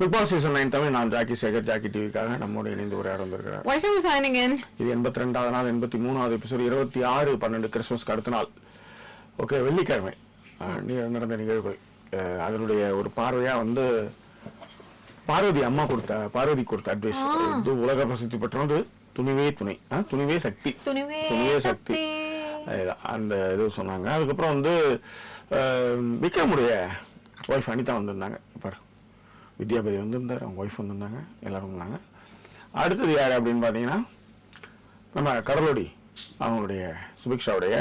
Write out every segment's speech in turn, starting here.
Bigg Boss season nine Tamil நான் Jackie Sekar Jackie டிவிக்காக நம்மோடு இணைந்து உரையாட வந்திருக்கிறார் in? இது எண்பத்தி ரெண்டாவது நாள் எண்பத்தி மூணாவது எபிசோட் இருபத்தி ஆறு பன்னெண்டு கிறிஸ்மஸ்க்கு அடுத்த நாள். ஓகே வெள்ளிக்கிழமை. நடந்த நிகழ்வுகள். அதனுடைய ஒரு பார்வையா வந்து பார்வதி அம்மா கொடுத்த பார்வதி கொடுத்த அட்வைஸ் இது உலக பிரசித்தி பெற்றது துணிவே துணை. துணிவே சக்தி. துணிவே சக்தி. அந்த இது சொன்னாங்க. அதுக்கப்புறம் வந்து விக்ரமுடைய ஒய்ஃப் அனிதா வந்திருந்தாங்க. வித்யாபதி வந்திருந்தார் அவங்க ஒய்ஃப் வந்திருந்தாங்க எல்லாரும் வந்தாங்க. அடுத்தது யார் அப்படின்னு பார்த்தீங்கன்னா நம்ம கடலோடி அவங்களுடைய சுபிக்ஷாவுடைய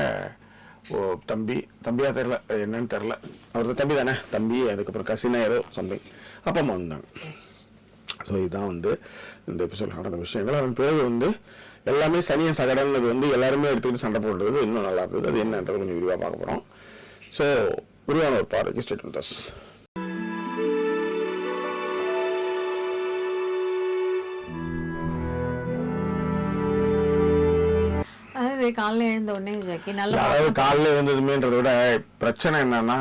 ஓ தம்பி. தம்பியா தெரில என்னன்னு தெரில அவரது தம்பி தானே? தம்பி அதுக்கப்புறம் கசினா ஏதோ சம்திங் அப்பா அம்மா வந்தாங்க. ஸோ இதுதான் வந்து இந்த எபிசோட் நடந்த விஷயங்கள் அதன் பிறகு வந்து எல்லாமே சனிய சகடன்றது வந்து எல்லாருமே எடுத்துக்கிட்டு சண்டை போடுறது இன்னும் நல்லா இருந்தது. அது என்னன்றது கொஞ்சம் விரிவாக பார்க்க போகிறோம் ஸோ விரிவான ஒரு பார்வை ஸ்டேட் அதாவது காலைல எழுந்த உடனே ஜாக்கி நல்ல அதாவது காலையில் இருந்ததுமேன்றதை விட பிரச்சனை என்னன்னா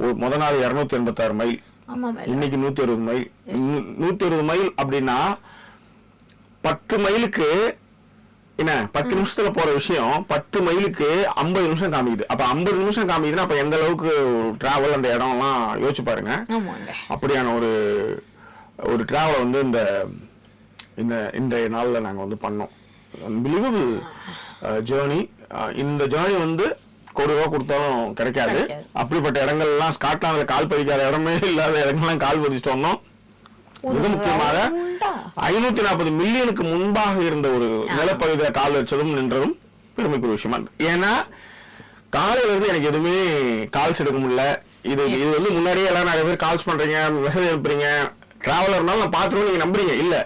ஒரு முத நாள் இரநூத்தி எண்பத்தாறு மைல். இன்னைக்கு நூத்தி அறுபது மைல் நூத்தி அறுபது மைல் அப்படின்னா பத்து மைலுக்கு என்ன பத்து நிமிஷத்துல போற விஷயம் பத்து மைலுக்கு ஐம்பது நிமிஷம் காமிக்குது. அப்ப ஐம்பது நிமிஷம் காமிக்குதுன்னா அப்ப எந்த அளவுக்கு டிராவல் அந்த இடம்லாம் யோசிச்சு பாருங்க. அப்படியான ஒரு ஒரு டிராவலை வந்து இந்த இந்த இன்றைய நாளில் நாங்கள் வந்து பண்ணோம். அன்பிலிவபிள் ஜேர்னி இந்த ஜேர்னி வந்து கோடி ரூபா கொடுத்தாலும் கிடைக்காது. அப்படிப்பட்ட இடங்கள்லாம் ஸ்காட்லாந்துல கால் பதிக்காத இடமே இல்லாத இடங்கள்லாம் கால் பதிச்சுட்டு வந்தோம். மிக முக்கியமாக. ஐநூத்தி நாற்பது மில்லியனுக்கு முன்பாக இருந்த ஒரு நிலப்பகுதியில கால் வச்சதும் நின்றதும் பெருமைக்குரிய விஷயமா. ஏன்னா காலையில இருந்து எனக்கு எதுவுமே கால்ஸ் எடுக்க முடியல. இது இது வந்து முன்னாடியே எல்லாம் நிறைய பேர் கால்ஸ் பண்றீங்க மெசேஜ் அனுப்புறீங்க. டிராவலர்னாலும் நான் பார்த்துருவோம் நீங்க நம்புறீங்க. இல்ல.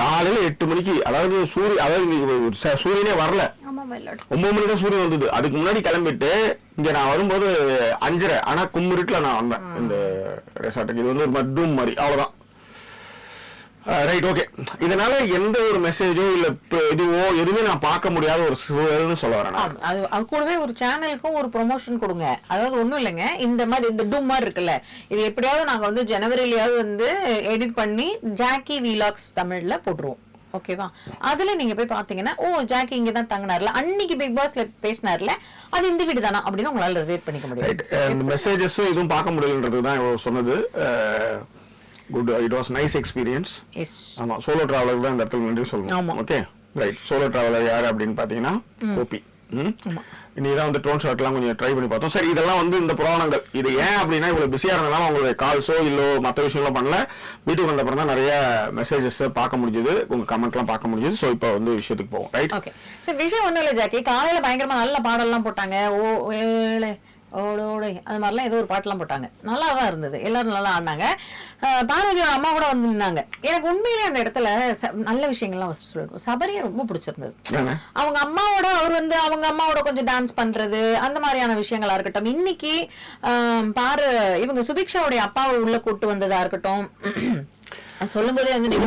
காலையில எட்டு மணிக்கு அதாவது சூரிய அதாவது சூரியனே வரல. ஒன்பது மணிக்கு தான் சூரியன் வந்தது. அதுக்கு முன்னாடி கிளம்பிட்டு இங்க நான் வரும்போது அஞ்சரை ஆனா கும்மிருட்டுல நான் வந்தேன். இந்த ரெசார்ட்டுக்கு இது வந்து ஒரு மட்ரூம் மாதிரி. அவ்வளவுதான். ரைட் ஓகே இதனால எந்த ஒரு மெசேஜோ இல்ல இதுவோ எதுவுமே நான் பார்க்க முடியாத ஒரு சூழல்னு சொல்ல வரேன். அது அது கூடவே ஒரு சேனலுக்கும் ஒரு ப்ரொமோஷன் கொடுங்க. அதாவது ஒண்ணும் இல்லைங்க இந்த மாதிரி இந்த டூம் மாதிரி இருக்குல்ல. இது எப்படியாவது நாங்க வந்து ஜனவரிலயாவது வந்து எடிட் பண்ணி ஜாக்கி வீலாக்ஸ் தமிழ்ல போட்டுருவோம். ஓகேவா அதுல நீங்க போய் பாத்தீங்கன்னா ஓ ஜாக்கி இங்க தான் தங்கினார்ல. அன்னைக்கு பிக் பாஸ்ல பேசினார்ல. அது இந்த வீடு தானா அப்படின்னு உங்களால ரேட் பண்ணிக்க முடியும். மெசேஜஸும் இதுவும் பார்க்க முடியலன்றது தான் சொன்னது. Good it was nice experience yes ஆமா சோலோ டிராவலர் தான் இந்த இடத்துல நன்றி. சொல்லணும் ஓகே ரைட் சோலோ டிராவலர் யாரு அப்படின்னு பாத்தீங்கன்னா கோபி. இன்னைக்கு தான் வந்து ட்ரோன் ஷாட்லாம் கொஞ்சம் ட்ரை பண்ணி பார்த்தோம். சரி இதெல்லாம் வந்து இந்த புராணங்கள். இது ஏன் அப்படின்னா இவ்வளவு பிஸியா இருந்தனால உங்களுடைய கால்ஸோ இல்லோ மற்ற விஷயங்களும் பண்ணல. வீட்டுக்கு வந்த அப்புறம் தான் நிறைய மெசேஜஸ் பார்க்க முடிஞ்சது. உங்க கமெண்ட்லாம் பார்க்க முடிஞ்சது. ஸோ இப்போ வந்து விஷயத்துக்கு போவோம். ரைட் ஓகே சரி விஷயம் ஒண்ணும் இல்ல ஜாக்கி. காலையில பயங்கரமா நல்ல பாடல்லாம் போட்டாங்க. ஓ ஓடோடே அது மாதிரிலாம் ஏதோ ஒரு பாட்டெல்லாம் போட்டாங்க. நல்லா தான் இருந்தது. எல்லாரும் நல்லா ஆடினாங்க. பார்வதியோட அம்மா கூட வந்து நின்னாங்க. எனக்கு உண்மையிலே அந்த இடத்துல நல்ல விஷயங்கள்லாம் first சொல்லணும் சபரியை ரொம்ப பிடிச்சிருந்தது? அவங்க அம்மாவோட அவர் வந்து அவங்க அம்மாவோட கொஞ்சம் டான்ஸ் பண்றது அந்த மாதிரியான விஷயங்களா இருக்கட்டும். இன்னைக்கு பாரு இவங்க சுபிக்ஷாவுடைய அப்பாவை உள்ள கூட்டு வந்ததா இருக்கட்டும். சொல்லும் போதே வந்து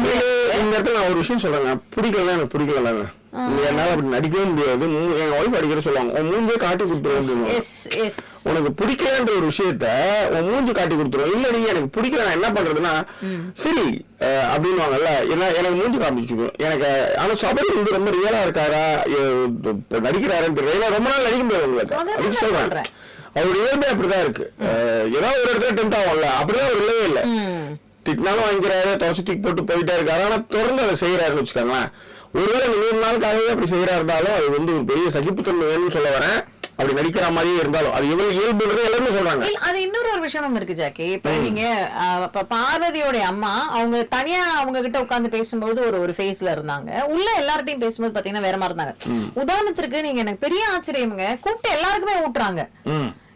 இந்த இடத்துல நான் ஒரு விஷயம் சொல்றேன் பிடிக்கல எனக்கு பிடிக்கலங்க. என்னால அப்படி நடிக்கவே முடியாது. எங்க ஒய்ஃப் அடிக்கிற சொல்லுவாங்க உன் மூஞ்சே காட்டி கொடுத்துருவோம் உனக்கு பிடிக்கலன்ற ஒரு விஷயத்த உன் மூஞ்சி காட்டி கொடுத்துரும். இல்ல நீ எனக்கு பிடிக்கல நான் என்ன பண்றதுன்னா சரி அஹ், அப்படின்னுவாங்கல்ல என்ன எனக்கு மூஞ்சி காமிச்சுக்கோ எனக்கு ஆனா சபரி வந்து ரொம்ப ரியலா இருக்காரா? நடிக்கிறாருன்னு தெரியல ஏன்னா ரொம்ப நாள் நடிக்க முடியாது உங்களுக்கு. சொல்றேன். அவருடைய இயல்பே அப்படிதான் இருக்கு. ஏதாவது ஒரு இடத்துல டெம்ட் ஆகும்ல. அப்படிதான் அவர் இல்லவே இல்லை. திட்டினாலும் வாங்கிக்கிறாரு துவச்சி தூக்கி போட்டு போயிட்டே இருக்காரு. ஆனா தொடர்ந்து அதை செய்யறாருன்னு வச்சுக்கோங்களேன். ஒருவேளை நூறு நாளுக்காகவே அப்படி செய்யறா இருந்தாலும் அது வந்து ஒரு பெரிய சகிப்புத்தன்மை வேணும்னு சொல்ல வரேன். அப்படி நடிக்கிற மாதிரியே இருந்தாலும் அது எவ்வளவு இயல்புன்றது எல்லாருமே சொல்றாங்க. அது இன்னொரு ஒரு விஷயமும் இருக்கு ஜாக்கி. இப்ப நீங்க பார்வதியோட அம்மா அவங்க தனியா அவங்க கிட்ட உட்கார்ந்து பேசும்போது ஒரு ஒரு ஃபேஸ்ல இருந்தாங்க. உள்ள எல்லார்ட்டையும் பேசும்போது பாத்தீங்கன்னா வேற மாதிரி இருந்தாங்க. உதாரணத்திற்கு நீங்க எனக்கு பெரிய ஆச்சரியமுங்க. கூப்பிட்டு எல்லாருக்குமே ஊட்டுறாங்க.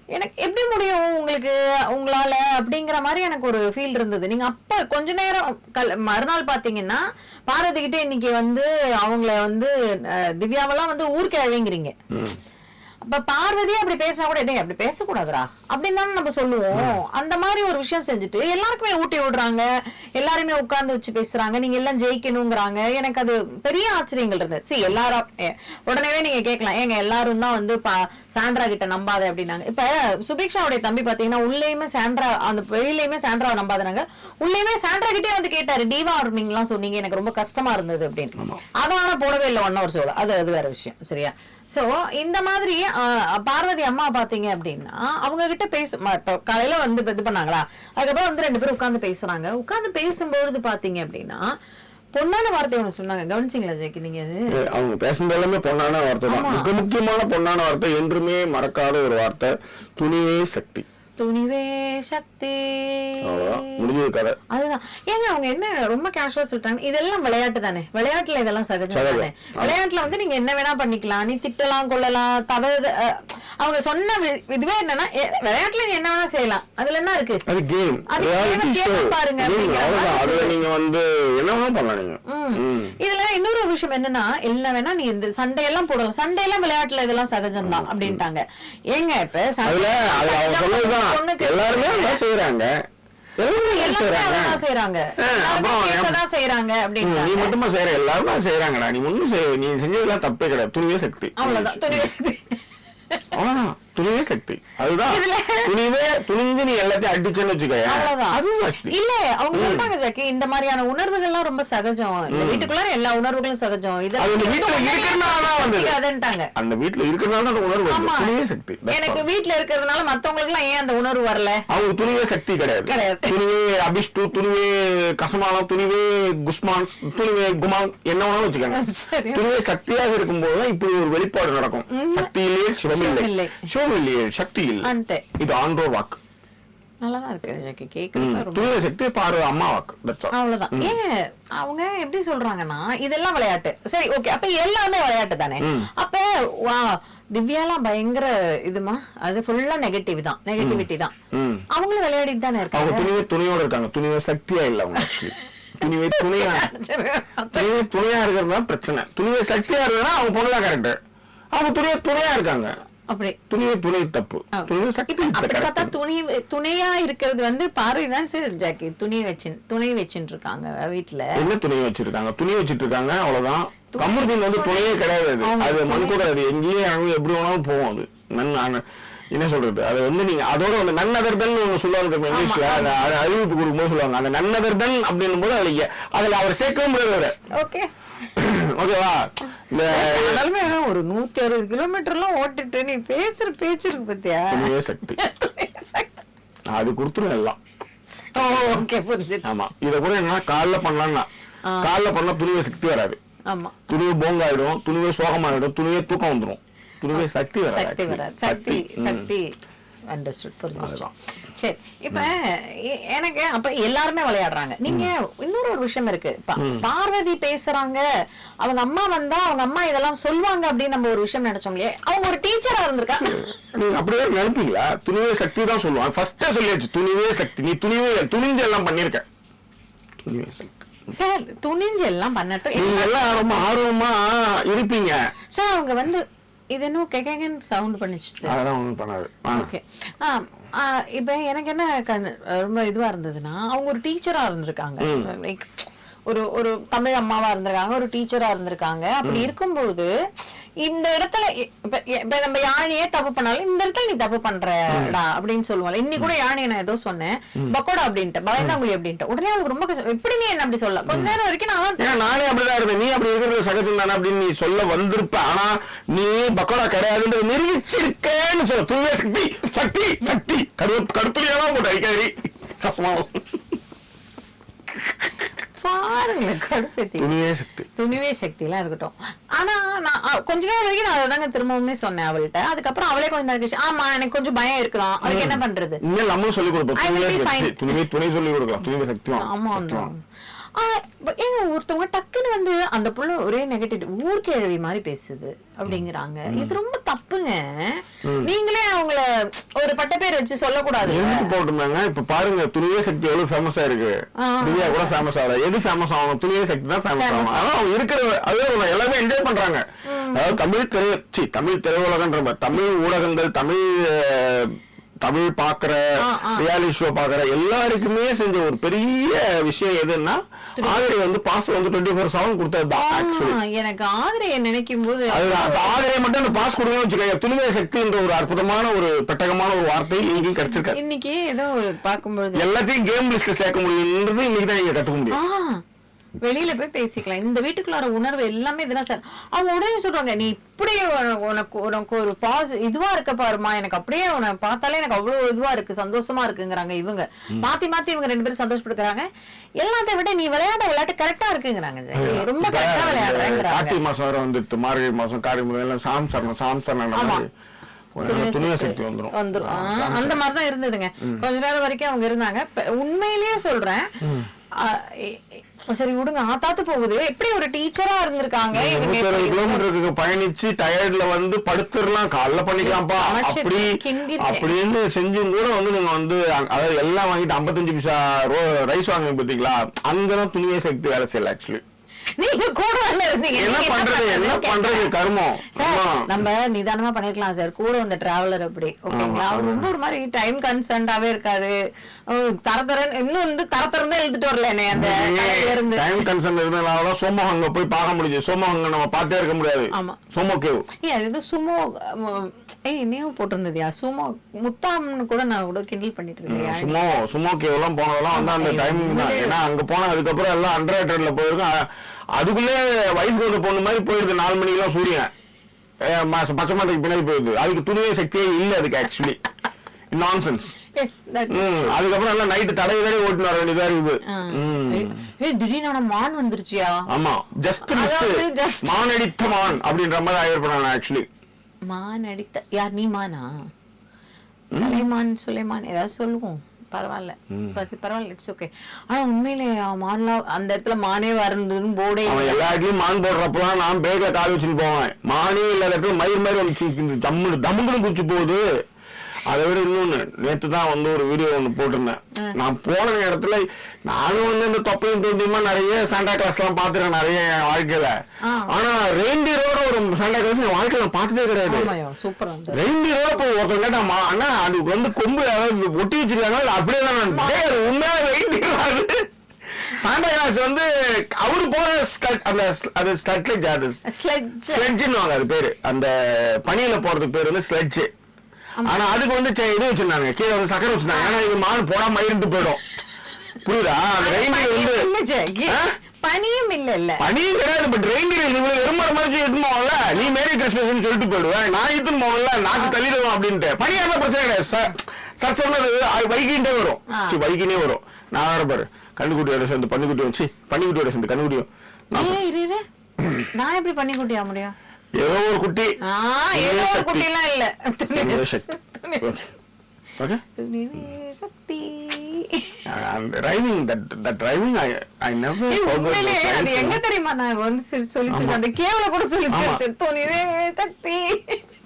எனக்கு எப்படி முடியும் உங்களுக்கு உங்களால அப்படிங்கிற மாதிரி எனக்கு ஒரு ஃபீல் இருந்தது. நீங்க அப்ப கொஞ்ச நேரம் கல்- மறுநாள் பாத்தீங்கன்னா பாரதி இன்னைக்கு வந்து அவங்கள வந்து திவ்யாவெல்லாம் வந்து ஊருக்கு அழைங்கிறீங்க அப்ப பார்வதி அப்படி பேசினா கூட டேய் அப்படி பேசக்கூடாதுடா. அப்படின்னு தானே நம்ம சொல்லுவோம். அந்த மாதிரி ஒரு விஷயம் செஞ்சுட்டு எல்லாருக்குமே ஊட்டி விடுறாங்க. எல்லாருமே உட்கார்ந்து வச்சு பேசுறாங்க. நீங்க எல்லாம் ஜெயிக்கணுங்கிறாங்க எனக்கு அது பெரிய ஆச்சரியங்கள் இருந்தது. சி எல்லாரும் உடனே நீங்க கேட்கலாம். ஏங்க எல்லாரும் தான் வந்து பா- சாண்ட்ரா கிட்ட நம்பாத அப்படின்னாங்க. இப்ப சுபிக்ஷாவுடைய தம்பி பாத்தீங்கன்னா உள்ளேயுமே சாண்ட்ரா அந்த வெளியிலயுமே சாண்ட்ராவை நம்பாதனாங்க. உள்ளேயுமே சாண்ட்ரா கிட்டே வந்து கேட்டாரு டிவா ஆர்மிங்லாம் சொன்னீங்க எனக்கு ரொம்ப கஷ்டமா இருந்தது அப்படின்னு. அதை ஆனா போடவே இல்லை ஒன் ஹவர் சோல அது அது வேற விஷயம். சரியா? சோ இந்த மாதிரி பார்வதி அம்மா பாத்தீங்க அப்படின்னா அவங்க கிட்ட பேச இப்ப காலையில வந்து இது பண்ணாங்களா? அதுக்கப்புறம் வந்து ரெண்டு பேரும் உட்கார்ந்து பேசுறாங்க. உட்கார்ந்து பேசும்பொழுது பாத்தீங்க அப்படின்னா பொண்ணான வார்த்தை ஒண்ணு சொன்னாங்க. கவனிச்சிங்களா ஜெய்க்கு நீங்க அது? அவங்க எல்லாமே பொண்ணான வார்த்தை தான். மிக முக்கியமான பொண்ணான வார்த்தை என்றுமே மறக்காத ஒரு வார்த்தை. துணிவே சக்தி. துணிவே சக்தி அதுதான். ஏங்க அவங்க என்ன ரொம்ப கேஷுவலா சொல்லிட்டாங்க? இதெல்லாம் விளையாட்டு தானே? விளையாட்டுல இதெல்லாம் சகஜம். தானே? விளையாட்டுல வந்து நீங்க என்ன வேணா பண்ணிக்கலாம். நீ திட்டலாம் கொள்ளலாம் தவறு அவங்க சொன்ன இதுவே என்னன்னா விளையாட்டுல நீ என்ன வேணா செய்யலாம். அதுல என்ன இருக்கு? அது கேம் அது பாருங்க அதுல நீங்க வந்து என்ன வேணா பண்ணலாம். இதுல இன்னொரு விஷயம் என்னன்னா என்ன வேணா நீ இந்த சண்டை எல்லாம் போடலாம். சண்டை எல்லாம் விளையாட்டுல இதெல்லாம் சகஜம் தான் அப்படின்ட்டாங்க. ஏங்க இப்ப சண்டை எல்லாருமே அதான் செய்யறாங்க நீ மட்டுமா செய்யற எல்லாருமே செய்யறாங்கடா நீ ஒண்ணும் நீ செஞ்சதெல்லாம் தப்பே கிடையாது. துணிவே சக்தி அவ்வளவுதான். துணி வசதி அவ்வளவுதான். துணிவே சக்தி அதுதான். துணிவே துணிஞ்சு நீ எல்லாத்தையும் அடிச்சேன்னு சக்தி இல்ல அவங்க சொல்றாங்க ஜாக்கி இந்த மாதிரியான உணர்வுகள்லாம் ரொம்ப சகஜம். இந்த வீட்டுக்குள்ளார எல்லா உணர்வுகளும் சகஜம். அது இந்த வீட்டுல இருக்கிறதுனால அந்த வீட்டுல இருக்கிறதுனால அந்த உணர்வு துணிவே சக்தி. எனக்கு. வீட்டுல இருக்கிறதுனால மத்தவங்களுக்கு எல்லாம் ஏன் அந்த உணர்வு வரல? அவங்க துணிவே சக்தி கிடையாது. கிடையாது. துணிவே அபிஷ்டு துணிவே கசமானம் துணிவே குஸ்மான் துணிவே குமான் என்ன வேணாலும் வச்சுக்கோங்க. துணிவே சக்தியாக இருக்கும்போது இப்படி ஒரு வெளிப்பாடு நடக்கும். சக்தியிலே சிவமில்லை. இது ஆன்றோர் வாக்கு. நல்லாதான் இருக்கு ஜாக்கி கேக்குறது ரொம்ப. துணிவே சக்தி பாரு அம்மா. அவ்வளவுதான். ஏங்க அவங்க எப்படி சொல்றாங்கன்னா இதெல்லாம் விளையாட்டு. சரி ஓகே. அப்ப எல்லாமே விளையாட்டு தானே? அப்ப வா திவ்யாலாம் பயங்கர இதுமா? அது ஃபுல்லா நெகட்டிவ் தான். நெகட்டிவிட்டி தான். அவங்களும் விளையாடிட்டு தானே அவங்க இருக்காங்க துணிவே துணியோட இருக்காங்க. துணிவே சக்தியா இல்ல அவங்க. துணிவே துணியா துணிவே துணியா இருக்கிறது தான் பிரச்சனை. துணிவே சக்தியா இருக்குன்னா அவங்க பொண்ணுதான் கரெக்ட் அவங்க துணிவே துணையா இருக்காங்க. துணிவே துணை தப்பு. துணி துணையா இருக்கிறது வந்து பார்வை தான் சரி ஜாக்கி. துணி வச்சு துணை வச்சுட்டு இருக்காங்க வீட்டுல என்ன துணி வச்சிருக்காங்க? துணி வச்சிட்டு இருக்காங்க அவ்வளவுதான் கமர்தீன் வந்து துணையே கிடையாது அது. மண் கூட அது. எப்படி வேணாலும் போகும் அது. நன் என்ன சொல்றது? அது வந்து நீங்க அதோட வந்து நன்னதர்தன் ஒண்ணு சொல்லுவாங்க இங்கிலீஷ்ல. அது அறிவிப்பு கொடுக்கும்போது சொல்லுவாங்க. அந்த நன்னதர்தன் அப்படின்னும் போது அதுல அவர் சேர்க்கவே முடியாது ஓகேவா? இந்த ஆனாலுமே ஒரு நூத்தி அறுபது கிலோமீட்டர் எல்லாம் ஓட்டிட்டு நீ பேசுற பேச்சு இருக்கு பத்தியா? சக்தி. அது கொடுத்துரும் எல்லாம். ஓகே புரிஞ்சிச்சு. ஆமா. இத கூட என்ன காலைல பண்ணலாம்னா காலைல பண்ணா துணிவே சக்தி வராது. ஆமா. துணிவே போங்காயிடும் துணிவே சோகமாயிடும் துணிவே தூக்கம் வந்துரும். துணிவே சக்தி வராது சக்தி. வராது. சக்தி. சக்தி. அண்டர்ஸ்டுட் புரிஞ்சிச்சு. சரி இப்ப எனக்கு அப்ப எல்லாருமே விளையாடுறாங்க. நீங்க இன்னொரு ஒரு விஷயம் இருக்கு. பார்வதி பேசுறாங்க. அவங்க அம்மா வந்தா அவங்க அம்மா இதெல்லாம் சொல்லுவாங்க அப்படின்னு நம்ம ஒரு விஷயம் நினைச்சோம் இல்லையா? அவங்க ஒரு டீச்சரா இருந்திருக்காங்க நீங்க அப்படியே நினைப்பீங்களா? துணிவே சக்தி தான் சொல்லுவான் ஃபர்ஸ்டே சொல்லியாச்சு. துணிவே சக்தி. நீ துணிவே துணிஞ்சு எல்லாம் பண்ணிருக்க. துணிவே சக்தி. சார் துணிஞ்சு எல்லாம் பண்ணட்டும். நீங்க எல்லாம் ரொம்ப ஆர்வமா இருப்பீங்க. சார் அவங்க வந்து இது என்ன கேக்கன்னு சவுண்ட் பண்ணிச்சு சார். அதெல்லாம் ஒண்ணும் பண்ணாது. ஆ. ஓகே இப்போ எனக்கு என்ன ரொம்ப இதுவா இருந்ததுன்னா அவங்க ஒரு டீச்சரா இருந்திருக்காங்க. லைக் ஒரு ஒரு தமிழ் அம்மாவா இருந்திருக்காங்க ஒரு டீச்சரா இருந்திருக்காங்க. அப்படி இருக்கும்பொழுது இந்த இடத்துல இப்ப நம்ம யானையே தப்பு பண்ணாலும் இந்த இடத்துல நீ தப்பு பண்றடா அப்படின்னு சொல்லுவாங்க. இன்னி கூட யானையை நான் ஏதோ சொன்னேன். பக்கோடா அப்படின்ட்டு பயந்தாங்குழி அப்படின்ட்டு. உடனே அவங்களுக்கு ரொம்ப கஷ்டம். எப்படி நீ என்ன அப்படி சொல்ல கொஞ்ச நேரம் வரைக்கும் நான் நானே அப்படிதான் இருந்தேன். நீ அப்படி இருக்கிறது சகஜம் தானே அப்படின்னு நீ சொல்ல வந்திருப்ப. ஆனா நீ பக்கோடா கிடையாதுன்றது நிரூபிச்சிருக்கேன்னு சொல்ல. துணிவே சக்தி சக்தி சக்தி. கரு கருத்துலையெல்லாம் போட்டு அடிக்காடி கஷ்டமா. பாருங்களேன் கடுப்பேத்தி துணிவே சக்தி. துணிவே சக்தி எல்லாம் இருக்கட்டும். ஆனா நான் கொஞ்ச நேரம் வரைக்கும் நான் அதாங்க திரும்பவுமே சொன்னேன் அவள்கிட்ட. அதுக்கப்புறம் அவளே கொஞ்ச நேரம் கழிச்சு ஆமா எனக்கு கொஞ்சம் பயம் இருக்குதான் அதுக்கு என்ன பண்றது? நம்மளும் சொல்லிக் கொடுப்போம். துணிவே துணை சொல்லி கொடுக்கலாம். துணிவே சக்தி ஆமா ஏங்க ஒருத்தவங்க டக்குன்னு வந்து அந்த புள்ள ஒரே நெகட்டிவ் ஊர்கிழவி மாதிரி பேசுது அப்படிங்கிறாங்க. இது ரொம்ப தப்புங்க. நீங்களே அவங்கள ஒரு பட்ட பேர் வச்சு சொல்லக்கூடாது. போட்டிருந்தாங்க? இப்ப பாருங்க துணிவே சக்தி எவ்வளவு ஃபேமஸா இருக்கு. ஆ. திவ்யா கூட ஃபேமஸ் ஆகல. எது ஃபேமஸ் ஆகும்? துணிவே சக்தி தான் ஃபேமஸ் ஆகும். ஆனா அவங்க இருக்கிற அதே எல்லாமே என்ஜாய் பண்றாங்க. அதாவது தமிழ் திரை தமிழ் திரையுலகன்ற தமிழ் ஊடகங்கள் தமிழ் தமிழ் பாக்குற. ரியாலிட்டி ஷோ பாக்குற எல்லாருக்குமே செஞ்ச ஒரு பெரிய விஷயம் எதுன்னா ஆதிரை வந்து பாஸ் வந்து டுவெண்ட்டி ஃபோர் செவன் கொடுத்ததுதான் ஆக்சுவலி எனக்கு ஆதிரையை நினைக்கும் போது அதுதான். அந்த ஆதிரை மட்டும் அந்த பாஸ் கொடுக்கணும்னு வச்சுக்கோங்க. துணிமை சக்தி என்ற ஒரு அற்புதமான ஒரு பெட்டகமான ஒரு வார்த்தை எங்கேயும் கிடைச்சிருக்காது இன்னைக்கு ஏதோ ஒரு பார்க்கும்பொழுது. எல்லாத்தையும் கேம் லிஸ்ட்ல சேர்க்க முடியும்ன்றது இன்னைக்கு தான் நீங்க கத்துக்க முடியும். வெளியில போய் பேசிக்கலாம். இந்த வீட்டுக்குள்ளார உணர்வு எல்லாமே இதெல்லாம் சார். அவங்க உடனே சொல்றாங்க நீ இப்படியே உன- உனக்கு உனக்கு ஒரு பாஸ் இதுவா இருக்க பாருமா எனக்கு அப்படியே உன்னை பார்த்தாலே எனக்கு அவ்வளவு இதுவா இருக்கு. சந்தோஷமா இருக்குங்கிறாங்க இவங்க. மாத்தி மாத்தி இவங்க ரெண்டு பேரும் சந்தோஷப்படுறாங்க எல்லாத்தையும் விட நீ விளையாட விளையாட்டு கரெக்டா இருக்குங்கிறாங்க. ரொம்ப கரெக்டா இந்த விளையாடுறேங்கிறாங்க. கார்த்திகை மாசம் வர வந்துட்டு மார்கழி மாசம் காரி மாதம் எல்லாம் சாம் சரணம் சாம் சரணம் வந்துரும். அந்த மாதிரி தான் இருந்ததுங்க. கொஞ்ச நேரம் வரைக்கும் அவங்க இருந்தாங்க. உண்மையிலேயே சொல்றேன். சரி விடுங்க. ஆத்தாத்து போகுது. எப்படி ஒரு டீச்சரா இருந்திருக்காங்க? நூத்தி கிலோமீட்டருக்கு பயணிச்சு டயர்ட்ல வந்து படுத்துடலாம். காலைல பண்ணிக்கலாம்ப்பா. அப்படி. அப்படின்னு செஞ்சும் கூட வந்து நீங்க வந்து அதாவது எல்லாம் வாங்கிட்டு 55 பைசா ரைஸ் வாங்க பாத்தீங்களா அங்கதான் துணிய சக்தி வேலை செய்யல ஆக்சுவலி நீங்க கூட தானே இருந்தீங்க. என்ன பண்றது? என்ன. பண்றது? கர்மம். சார். நம்ம நிதானமா பண்ணிருக்கலாம் சார். கூட வந்த டிராவலர் அப்படி. ஓகேங்களா அவர் ரொம்ப ஒரு மாதிரி டைம் கன்சர்ன்டாவே இருக்காரு. அஹ் தர தரன்னு இன்னும் வந்து தர திறந்தா எழுதிட்டு வரல என்னை அந்த இருந்து. டைம் கன்சர்ன் இருந்தனால சோமம் அங்க போய் பார்க்க முடியுது சோமம் அங்க நம்ம பார்த்தே இருக்க முடியாது. ஆமா. சோமோ கேவ். ஏய் அது சுமோ ஏய் என்னையோ போட்டிருந்ததுயா? சுமோ முத்தாம்னு கூட நான் கூட கிண்டல் பண்ணிட்டு இருக்கேன் சுமோ சுமோ கேவ் எல்லாம் போனதெல்லாம் வந்து அந்த டைம் தான். ஏன்னா அங்க போனா அதுக்கப்புறம் எல்லாம் அண்டர் போயிருக்கும். அதுக்குள்ளே வயசு வந்த பொண்ணு மாதிரி போயிடுது நாலு மணிக்கெல்லாம் சூரியன். பச்சை மாட்டுக்கு பின்னாடி போயிடுது அதுக்கு துணியே சக்தியே இல்லை அதுக்கு ஆக்சுவலி நான்சென்ஸ் எஸ் தட் ம் அதுக்கப்புறம் எல்லாம் நைட்டு தடவை தடவை ஓட்டுன்னு வர வேண்டியதா இருக்குது. திடீர்னு மான் வந்துருச்சியா? ஆமா. ஜஸ்ட் மிஸ் மான் அடித்த மான் அப்படின்ற மாதிரி ஆயிருப்பேன் ஆக்சுவலி மான் அடித்த யார் நீ மானா? சுலைமான் ஏதாவது சொல்லுவோம். பரவாயில்ல. பரவ- பரவாயில்ல இட்ஸ் ஓகே ஆனா உண்மையிலே அவன் மான்லாம் அந்த இடத்துல மானே வருதுன்னு போர்டே அவன் எல்லா இடத்துலயும் மான் போடுறப்பலாம் நான் பேக்ல கால் வச்சுட்டு போவேன். மானே இல்லாத இடத்துல மயிர் மாதிரி வந்து டம்மு டம்முன்னு குச்சி போகுது. அதை விட இன்னொன்னு நேத்து தான் வந்து ஒரு வீடியோ ஒன்று போட்டிருந்தேன். நான் போன இடத்துல நானும் வந்து இந்த தொப்பையும் தோண்டியுமா நிறைய சாண்டா கிளாஸ் எல்லாம் பாத்துருக்கேன் நிறைய என் வாழ்க்கையில. ஆனா ரெயின்டியரோட ஒரு சாண்டா கிளாஸ் என் வாழ்க்கையில நான் பார்த்ததே கிடையாது. ரெயின்டியரோட போய் ஒருத்தன் கேட்டாமா அண்ணா அதுக்கு வந்து கொம்பு ஏதாவது ஒட்டி வச்சிருக்காங்க அப்படியே தான் நான் உண்மையான ரெயின்டியர் அது சாண்டா கிளாஸ் வந்து அவரு போற அந்த அது ஸ்லட்லேஜ் அது. ஸ்லெட்ஜ் ஸ்லெட்ஜ்னு அது பேரு. அந்த பனியில போறதுக்கு பேர் வந்து ஸ்லெட்ஜ் ஆனா அதுக்கு வந்து இது வச்சிருந்தாங்க. கீழே வந்து சக்கரை வச்சிருந்தாங்க. ஏன்னா இது மான் போடாம இருந்துட்டு போயிடும். புரியுதா? அந்த ரெயின்டியர் வந்து? பனியும் இல்ல இல்ல. பனியும் கிடையாது பட் ரெயின்டியர் இது இவ்வளவு எருமற மாதிரி எடுத்துன்னு போகல நீ மேரி கிறிஸ்மஸ் சொல்லிட்டு போயிடுவேன் நான் எடுத்துன்னு போகல நாக்கு தள்ளிடுவோம் அப்படின்ட்டு. பனியா இருந்தா பிரச்சனை கிடையாது. சார் சார் சொன்னது அது வைகிட்டே வரும். சரி, வைகினே வரும். நான் வேற பாரு கண்ணுக்குட்டியோட சேர்ந்து பன்னிக்குட்டி வச்சு பன்னிக்குட்டியோட சேர்ந்து கண்ணுக்குட்டியும் நான் எப்படி பண்ணி குட்டியா முடியும்? ஏதோ ஒரு குட்டி. ஆ ஏதோ ஒரு குட்டி எல்லாம் இல்ல. துணிவே சக்தி. துணிவே okay Sakthi rhyming that that rhyming I I never ஏய், உண்மையிலே அது எங்க தெரியுமா நாங்க வந்து சொல்லி அந்த கேவல கூட சொல்லி. துணிவே சக்தி.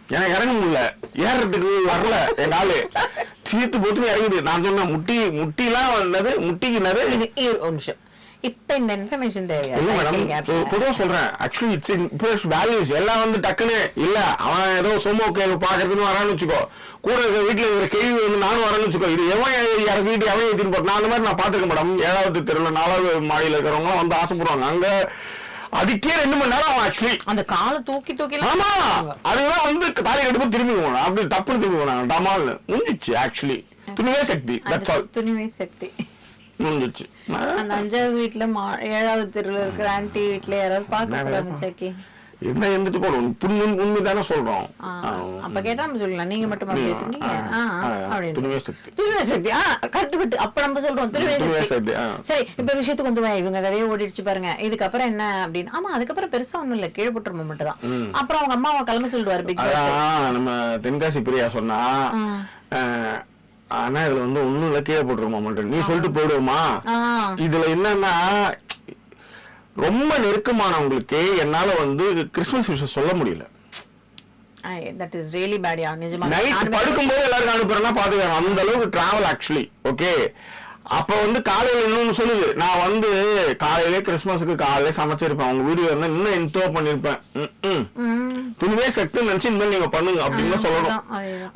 எனக்கு இறங்க முடியல. ஏறதுக்கு வரல என் ஆளு சீத்து போட்டு இறங்குது. நான் சொன்னேன் முட்டி முட்டிலாம் வந்தது முட்டிக்கு ஒரு நிமிஷம். இப்ப இந்த இன்ஃபர்மேஷன் தேவையா? இல்ல மேடம் cycling app ல? பொதுவா சொல்றேன். ஆக்சுவலி இட்ஸ் இன் வேல்யூஸ் எல்லாம் வந்து டக்குன்னு இல்ல. அவன் ஏதோ சும்மா கேள்வி பாக்குறதுன்னு வரான்னு வச்சுக்கோ. கூட இருக்க வீட்டுல இருக்கிற கேள்வி வந்து நானும் வரேன்னு வச்சுக்கோ. இது எவன் இறக்கிட்டு எவன் ஏத்தின்னு போட்டு நான் அந்த மாதிரி நான் பாத்துருக்கேன் மேடம் ஏழாவது தெருவுல நாலாவது மாடியில இருக்கிறவங்க வந்து ஆசைப்படுவாங்க. அங்க அதுக்கே ரெண்டு மணி நேரம் அவன் ஆக்சுவலி அந்த காலை தூக்கி தூக்கி ஆமா. அதுதான் வந்து தாலி கட்டும்போது திரும்பி போனான் அப்படி தப்புன்னு திரும்பி போனாங்க டமால்னு. முடிஞ்சிச்சு ஆக்சுவலி துணிவே சக்தி. துணிவே சக்தி. முடிஞ்சிச்சு அந்த அஞ்சாவது வீட்டுல ஏழாவது தெருவுல இருக்கிற ஆன்டி வீட்டுல யாராவது பார்க்க போறாங்க சக்கி என்ன இருந்துட்டு போடும் புண்ணு உண்மை தானே சொல்றோம். அப்ப கேட்டா நம்ம சொல்லலாம். நீங்க மட்டும் அப்படி இருக்கீங்க. ஆ, ஆ, அப்படின்னு. துணிவே சக்தி. துணிவே சக்தி. ஆ கட்டுப்பட்டு. அப்ப நம்ம சொல்றோம் துணிவே துணிவே சக்தி. சக்தி ஆ. சரி இப்ப விஷயத்துக்கு வந்து இவங்க கதையை ஓடிடுச்சு பாருங்க. இதுக்கப்புறம் என்ன அப்படின்னு ஆமா அதுக்கப்புறம் பெருசா ஒண்ணும் இல்ல. கீழே போட்டுரும மட்டும் தான் அப்புறம் அவங்க கிளம்ப சொல்லிடுவாரு பிக் பாஸ். அதான் நம்ம தென்காசி பிரியா சொன்னா ஆனா இதுல வந்து ஒண்ணும் இல்ல கீழே போட்டுருமா மட்டும் நீ சொல்லிட்டு போயிடுவோமா? இதுல என்னன்னா ரொம்ப நெருக்கமானவங்களுக்கு என்னால வந்து கிறிஸ்துமஸ் விஷயம் சொல்ல முடியல. தட் இஸ் ரியலி பேடியா நிஜமா. நைட் நானுமே- படுக்கும்போது எல்லாருக்கும் அனுப்புறேன்னா பாத்துக்கோங்க அந்த அளவுக்கு டிராவல் ஆக்சுவலி ஓகே அப்ப வந்து காலையில இன்னொன்னு சொல்லுது. நான் வந்து காலையிலே கிறிஸ்மஸுக்கு காலையில சமைச்சிருப்பேன். உங்க வீடியோ இருந்தா இன்னும் இன்ட்ரோ பண்ணிருப்பேன். துணிவே சக்தி நினைச்சு இனிமேல் நீங்க பண்ணுங்க அப்படின்னு சொல்லணும்.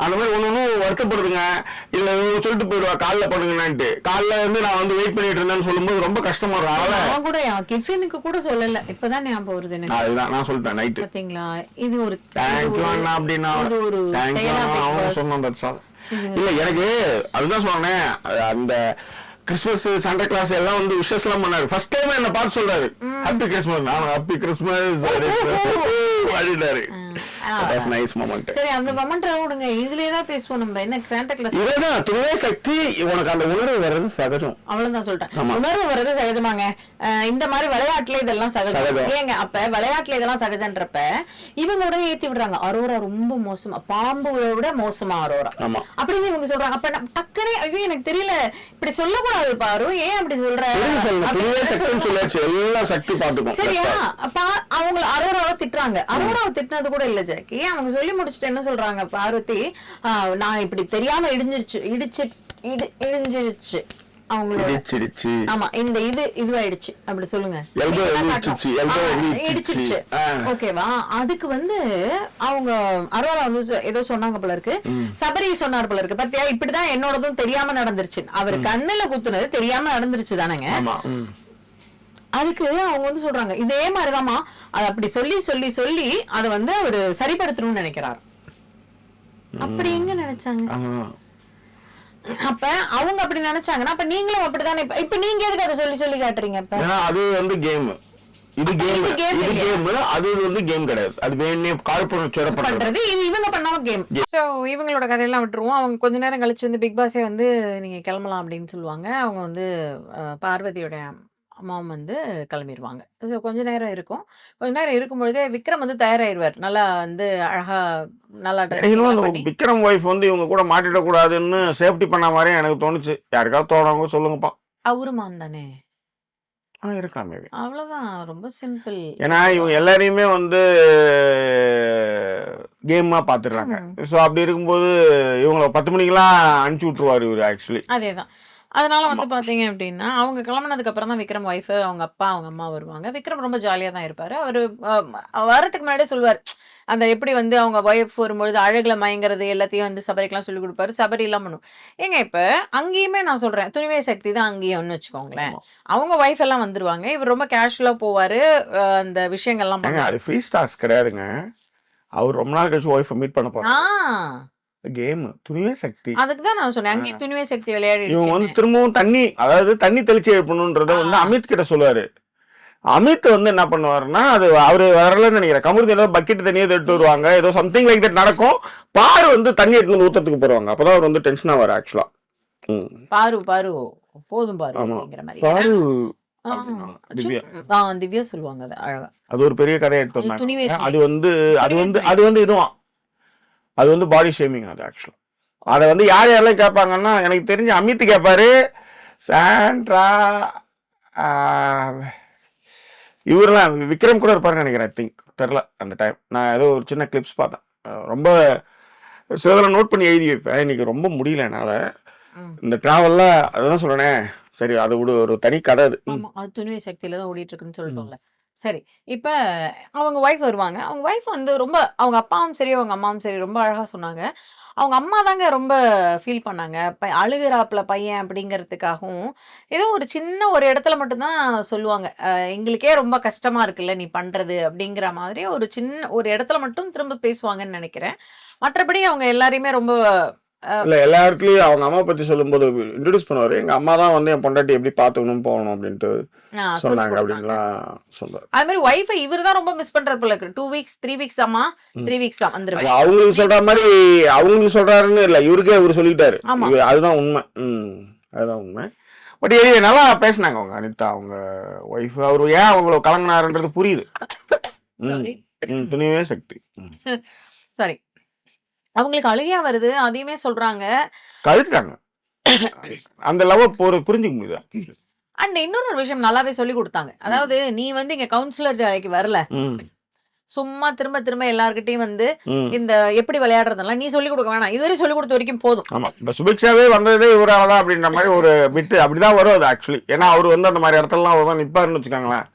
அந்த மாதிரி ஒண்ணு ஒண்ணு வருத்தப்படுதுங்க. இல்ல சொல்லிட்டு போயிடுவா காலைல பண்ணுங்கன்னான்ட்டு. காலைல வந்து நான் வந்து வெயிட் பண்ணிட்டு இருந்தேன்னு சொல்லும்போது ரொம்ப கஷ்டமா இருக்கும். கூட கிஃபினுக்கு கூட சொல்லல. இப்பதான் ஞாபகம் வருது எனக்கு. அதுதான் நான் சொல்லிட்டேன் நைட்டு பாத்தீங்களா? இது ஒரு தேங்க்யூ அண்ணா அப்படின்னா. ஒரு தேங்க்யூ அவன். சொன்னான். இல்ல எனக்கு அதுதான் சொன்னேன். அந்த கிறிஸ்மஸ் சண்டே கிளாஸ் எல்லாம் வந்து விஷஸ் எல்லாம் பண்ணாரு. ஃபர்ஸ்ட் டைம் என்ன பார்த்து சொல்றாரு. ஹாப்பி கிறிஸ்மஸ் நான் ஹாப்பி கிறிஸ்மஸ் அப்படின்னாரு. தட்ஸ் நைஸ் மொமெண்ட் சரி அந்த மொமெண்ட் விடுங்க. இதுலயே தான் பேசுவோம் நம்ம. என்ன கிராண்ட கிளாஸ் இதேதான் துணை சக்தி உனக்கு அந்த உணர்வு வர்றது சகஜம். அவ்வளவுதான் சொல்லிட்டேன். உணர்வு வர்றது சகஜமாங்க. இந்த மாதிரி விளையாட்டுல இதெல்லாம் சகஜம். ஏங்க அப்ப விளையாட்டுல இதெல்லாம் சகஜன்றப்ப இவங்க உடனே ஏத்தி விடுறாங்க. அரோரா ரொம்ப மோசமா. பாம்பு விட மோசமா அரோரா. அப்படின்னு இவங்க சொல்றாங்க. அப்ப டக்குனே ஐயோ எனக்கு தெரியல. இப்படி சொல்லக்கூடாது பாரு. ஏன் அப்படி சொல்ற? சக்தி பார்த்துக்கும் சரியா? அப்ப அவங்க அரோராவை திட்டுறாங்க. அரோராவை திட்டினது கூட இல்ல ஜாக்கி அவங்க சொல்லி முடிச்சுட்டு என்ன சொல்றாங்க பார்வதி? நான் இப்படி தெரியாம இடிஞ்சிருச்சு இடிச்சு இடி இடிஞ்சிருச்சு ஆமா இந்த இது இதுவாயிடுச்சு. அப்படி சொல்லுங்க. இடிச்சிருச்சு. ஓகேவா? அதுக்கு வந்து அவங்க அரோரா வந்து ஏதோ சொன்னாங்க போல இருக்கு. சபரி சொன்னார் போல இருக்கு. பாத்தியா? இப்படிதான் என்னோடதும் தெரியாம நடந்துருச்சு. அவர் கண்ணுல குத்துனது தெரியாம நடந்துருச்சு தானேங்க. அதுக்கு அவங்க வந்து சொல்றாங்க. இதே மாதிரிதாம்மா. அதை அப்படி சொல்லி சொல்லி சொல்லி அதை வந்து அவரு சரிப்படுத்தணும்னு நினைக்கிறார். அப்படி எங்க நினைச்சாங்க? அப்ப அவங்க அப்படி நினைச்சாங்கன்னா அப்ப நீங்களும் அப்படித்தானே? இப்ப- நீங்க எதுக்கு அதை சொல்லி சொல்லி காட்டுறீங்க இப்ப? அது வந்து கேம் இது கேம் இது? கேம் அது வந்து கேம் கிடையாது. அது வேணே பண்றது. பண்றது. இது இவங்க பண்ணாம கேம் சோ இவங்களோட கதையெல்லாம் விட்டுருவோம். அவங்க கொஞ்ச நேரம் கழிச்சு வந்து பிக் பாஸே வந்து நீங்க கிளம்பலாம் அப்படின்னு சொல்லுவாங்க. அவங்க வந்து பார்வதியோட அம்மாவும் வந்து கிளம்பிடுவாங்க ஸோ கொஞ்ச நேரம் இருக்கும். கொஞ்ச நேரம் இருக்கும் பொழுதே விக்ரம் வந்து தயாராயிருவார். நல்லா வந்து அழகா நல்லா விக்ரம் ஒய்ஃப் வந்து இவங்க கூட மாட்டிட கூடாதுன்னு சேஃப்டி பண்ண மாதிரி எனக்கு தோணுச்சு. யாருக்காவது தோணவங்க சொல்லுங்கப்பா. அவருமான் தானே? ஆ இருக்கலாம் மேபி அவ்வளவுதான். ரொம்ப சிம்பிள் ஏன்னா இவங்க எல்லாரையுமே வந்து கேமா பாத்துடுறாங்க ஸோ அப்படி இருக்கும்போது இவங்கள பத்து மணிக்கெல்லாம் அனுப்பிச்சு விட்டுருவாரு இவரு ஆக்சுவலி அதேதான். அதனால வந்து பாத்தீங்க அப்படின்னா அவங்க கிளம்புனதுக்கு அப்புறம் தான் விக்ரம் ஒய்ஃப் அவங்க அப்பா அவங்க அம்மா வருவாங்க. விக்ரம் ரொம்ப ஜாலியா தான் இருப்பாரு. அவரு அஹ், வரதுக்கு முன்னாடியே சொல்லுவார் அந்த எப்படி வந்து அவங்க ஒய்ஃப் வரும்பொழுது அழகுல மயங்கிறது எல்லாத்தையும் வந்து சபரிக்கெல்லாம் சொல்லி கொடுப்பாரு. சபரி எல்லாம் பண்ணும். ஏங்க இப்ப அங்கேயுமே நான் சொல்றேன் துணிவே சக்தி தான் அங்கேயும்னு வச்சுக்கோங்களேன். அவங்க ஒய்ஃப் எல்லாம் வந்துருவாங்க. இவர் ரொம்ப கேஷுவலா போவாரு அந்த விஷயங்கள்லாம் ஏங்க பண்ணுவாரு. அது ஃப்ரீ ஸ்டார்ஸ் கிடையாதுங்க. அவர் ரொம்ப நாள் கழிச்சு ஒய்ஃபை மீட் பண்ண போறாரு. ஆ கேம் துணிவே சக்தி. அதுக்கு தான் நான் சொன்னேன். அங்கேயும் துணிவே சக்தி இவங்க விளையாடிடுச்சு வந்து திரும்பவும் தண்ணி அதாவது தண்ணி தெளிச்சு எழுப்பணுன்றத வந்து அமித் கிட்ட சொல்லுவாரு. அமித் வந்து என்ன பண்ணுவாருன்னா அது அவரு வரலன்னு நினைக்கிறேன். கமுருதி ஏதோ பக்கெட் தண்ணியை எடுத்து வருவாங்க. ஏதோ சம்திங் லைக் தட் நடக்கும். பாரு வந்து தண்ணி எடுத்து வந்து ஊத்தத்துக்கு போடுவாங்க அப்பதான் அவர் வந்து டென்ஷன் ஆவார் ஆக்சுவலா பாரு பாரு. போதும் பாரு. அப்படிங்கிற மாதிரி. பாரு. திவ்யா. சொல்லுவாங்க அது அழகா. அது ஒரு பெரிய கதையை எடுத்து அது வந்து அது வந்து. அது வந்து இதுவும் அது வந்து பாடி ஷேமிங் அது ஆக்சுவலா அதை வந்து யார் யாரெல்லாம் கேட்பாங்கன்னா எனக்கு தெரிஞ்ச அமித் கேட்பாரு. சாண்ட்ரா இவரெல்லாம் விக்ரம் கூட இருப்பாருன்னு நினைக்கிறேன் ஐ திங்க் தெரில அந்த டைம் நான் ஏதோ ஒரு சின்ன கிளிப்ஸ் பார்த்தேன். ரொம்ப சிலதெல்லாம் நோட் பண்ணி எழுதி வைப்பேன். இன்னைக்கு ரொம்ப முடியல என்னால். இந்த ட்ராவலில் அதுதான் சொல்கிறேனே சரி அது ஒரு தனி கதை அது. துணிவை சக்தியில தான் ஓடிட்டு இருக்குன்னு சொல்லிட்டோம்ல சரி. இப்போ அவங்க ஒய்ஃப் வருவாங்க. அவங்க ஒய்ஃப் வந்து ரொம்ப அவங்க அப்பாவும் சரி அவங்க அம்மாவும் சரி ரொம்ப அழகாக சொன்னாங்க. அவங்க அம்மா தாங்க ரொம்ப ஃபீல் பண்ணாங்க. ப- அழுகுறாப்புல பையன் அப்படிங்கிறதுக்காகவும் ஏதோ ஒரு சின்ன ஒரு இடத்துல மட்டும்தான் சொல்லுவாங்க. எங்களுக்கே ரொம்ப கஷ்டமாக இருக்குல்ல நீ பண்ணுறது அப்படிங்கிற மாதிரி ஒரு சின்ன ஒரு இடத்துல மட்டும் திரும்ப பேசுவாங்கன்னு நினைக்கிறேன். மற்றபடி அவங்க எல்லாரையுமே ரொம்ப இல்ல எல்லா இடத்துலயும் அவங்க அம்மா பத்தி சொல்லும்போது இன்ட்ரடியூஸ் பண்ணுவாரு. எங்க அம்மா தான் வந்து என் பொண்டாட்டி எப்படி பாத்துக்கணும் போகணும் அப்படின்ட்டு சொன்னாங்க. அப்படின்லாம் சொல்றாரு. அது மாதிரி ஒய்ஃபை இவர் தான் ரொம்ப மிஸ் பண்ற போல இருக்கு. டூ வீக்ஸ் த்ரீ வீக்ஸ் தாம்மா? த்ரீ வீக்ஸ் தான் அது வந்துருவேன் அவங்களுக்கு சொல்ற மாதிரி அவங்களுக்கு சொல்றாருன்னு இல்ல இவருக்கே இவரு சொல்லிட்டாரு. அதுதான் உண்மை. ம் அதுதான் உண்மை. பட் எனிவே நல்லா பேசினாங்க அவங்க அனிதா அவங்க ஒய்ஃப் அவரு ஏன் அவங்கள கலங்கினாருன்றது புரியுது. துணிவே சக்தி. சாரி அவங்களுக்கு அழுகையா வருது அதையுமே சொல்றாங்க. கழுத்துட்டாங்க. அந்த லவ் போற புரிஞ்சுக்க முடியுதா? அண்ட் இன்னொரு விஷயம் நல்லாவே சொல்லி கொடுத்தாங்க. அதாவது நீ வந்து இங்க கவுன்சிலர் ஜாலைக்கு வரல. சும்மா திரும்ப திரும்ப எல்லார்கிட்டயும் வந்து. இந்த எப்படி விளையாடுறதெல்லாம் நீ சொல்லி கொடுக்க வேணாம். இதுவரை சொல்லி கொடுத்த வரைக்கும் போதும். ஆமா. இப்ப சுபிக்ஷாவே வந்ததே இவரால தான் அப்படின்ற மாதிரி ஒரு பிட்டு அப்படிதான் வரும் அது ஆக்சுவலி ஏன்னா அவர் வந்து அந்த மாதிரி இடத்துலலாம் தான் நிப்பாருன்னு வச்சுக்கோங்களேன்.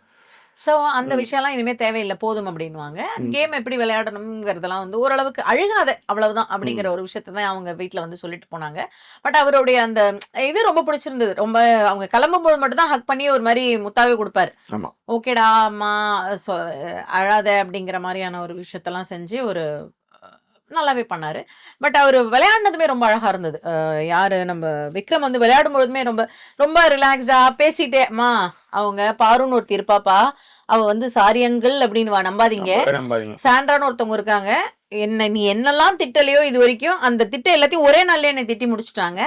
சோ அந்த விஷயம்லாம் இனிமே தேவையில்லை போதும் அப்படின்னுவாங்க. கேம் எப்படி விளையாடணுங்கிறதெல்லாம் வந்து ஓரளவுக்கு அழுகாத அவ்வளவுதான் அப்படிங்கிற ஒரு விஷயத்தை தான் அவங்க வீட்ல வந்து சொல்லிட்டு போனாங்க. பட் அவருடைய அந்த இது ரொம்ப பிடிச்சிருந்தது. ரொம்ப அவங்க கிளம்பும் போது மட்டும் தான் ஹக் பண்ணி ஒரு மாதிரி முத்தாவே கொடுப்பாரு. ஓகேடா அம்மா அழாத அப்படிங்கிற மாதிரியான ஒரு விஷயத்தெல்லாம் செஞ்சு ஒரு நல்லாவே பண்ணாரு. பட் அவர் விளையாடினதுமே ரொம்ப அழகா இருந்தது. யாரு நம்ம விக்ரம் வந்து விளையாடும் பொழுதுமே ரொம்ப ரொம்ப ரிலாக்ஸ்டா பேசிட்டே அம்மா அவங்க பாருன்னு ஒருத்தி இருப்பாப்பா. அவ வந்து சாரி அங்கிள் அப்படின்னு நம்பாதீங்க. சாண்ட்ரான்னு ஒருத்தவங்க இருக்காங்க. என்ன நீ என்னெல்லாம் திட்டலையோ இது வரைக்கும் அந்த திட்டம் எல்லாத்தையும் ஒரே நாள்ல என்னை திட்டி முடிச்சிட்டாங்க.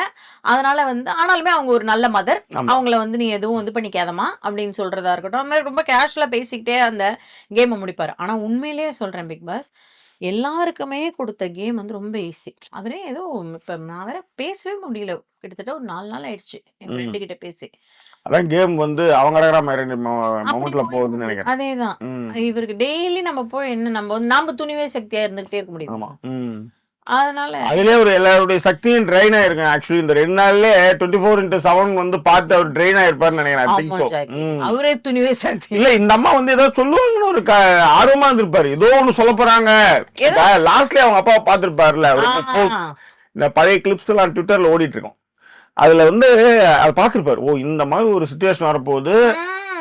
அதனால வந்து ஆனாலுமே அவங்க ஒரு நல்ல மதர். அவங்கள வந்து நீ எதுவும் இது பண்ணிக்காதமா அப்படின்னு சொல்றதா இருக்கட்டும். ரொம்ப கேஷுவலா பேசிக்கிட்டே அந்த கேமை முடிப்பாரு. ஆனா உண்மையிலேயே சொல்றேன் பிக் பாஸ் எல்லாருக்குமே கொடுத்த கேம் வந்து ரொம்ப ஈஸி. அவரே ஏதோ இப்ப நான் வேற பேசவே முடியல. கிட்டத்தட்ட ஒரு நாலு நாள் ஆயிடுச்சு என். ஃப்ரெண்டு கிட்ட பேசி. அதான் கேம் வந்து அவங்க மொமெண்ட்ல போகுதுன்னு நினைக்கிறேன். அதேதான். இவருக்கு டெய்லி நம்ம போய் என்ன நம்ம வந்து நாம துணிவே சக்தியா இருந்துகிட்டே இருக்க முடியும். அதனால அதுலயே ஒரு எல்லாருடைய சக்தியும் ட்ரெயின் ஆயிருக்கும் ஆக்சுவலி இந்த ரெண்டு நாள்லயே டுவெண்ட்டி ஃபோர் இன்ட்டு செவன் வந்து பார்த்து அவர் ட்ரெயின் ஆயிருப்பாருன்னு நினைக்கிறேன். அவரே துணிவே சக்தி இல்ல இந்த அம்மா வந்து ஏதோ சொல்லுவாங்கன்னு ஒரு ஆர்வமா இருந்திருப்பாரு. ஏதோ ஒண்ணு சொல்ல போறாங்க. லாஸ்ட்ல அவங்க அப்பாவை பார்த்திருப்பாருல இந்த பழைய கிளிப்ஸ் எல்லாம் ட்விட்டர்ல ஓடிட்டு இருக்கோம் அதுல வந்து அதை பார்த்திருப்பாரு. ஓ இந்த மாதிரி ஒரு சுச்சுவேஷன் வரப்போகுது.